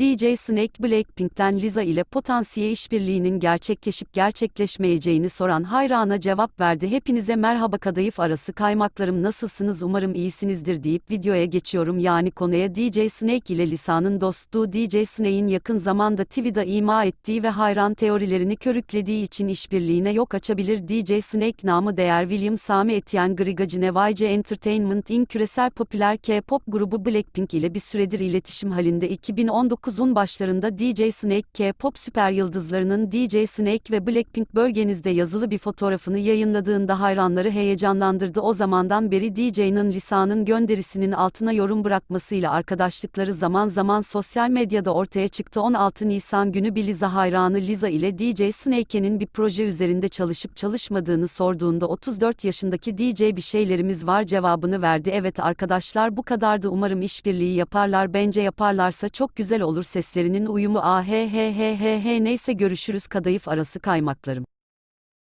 DJ Snake Blackpink'ten Liza ile potansiyel işbirliğinin gerçekleşip gerçekleşmeyeceğini soran hayrana cevap verdi. Hepinize merhaba kadayıf arası kaymaklarım nasılsınız umarım iyisinizdir deyip videoya geçiyorum yani konuya DJ Snake ile Lisa'nın dostluğu DJ Snake'in yakın zamanda TV'da ima ettiği ve hayran teorilerini körüklediği için işbirliğine yok açabilir DJ Snake namı değer William Sami Etienne Grigacine YG Entertainment Inc. küresel popüler K-pop grubu Blackpink ile bir süredir iletişim halinde 2019'un başlarında DJ Snake K-pop süper yıldızlarının DJ Snake ve Blackpink bölgenizde yazılı bir fotoğrafını yayınladığında hayranları heyecanlandırdı. O zamandan beri DJ'nin Lisa'nın gönderisinin altına yorum bırakmasıyla arkadaşlıkları zaman zaman sosyal medyada ortaya çıktı. 16 Nisan günü bir Liza hayranı Liza ile DJ Snake'nin bir proje üzerinde çalışıp çalışmadığını sorduğunda 34 yaşındaki DJ bir şeylerimiz var cevabını verdi. Evet arkadaşlar bu kadardı umarım işbirliği yaparlar bence yaparlarsa çok güzel olur seslerinin uyumu he he he he he neyse görüşürüz kadayıf arası kaymaklarım.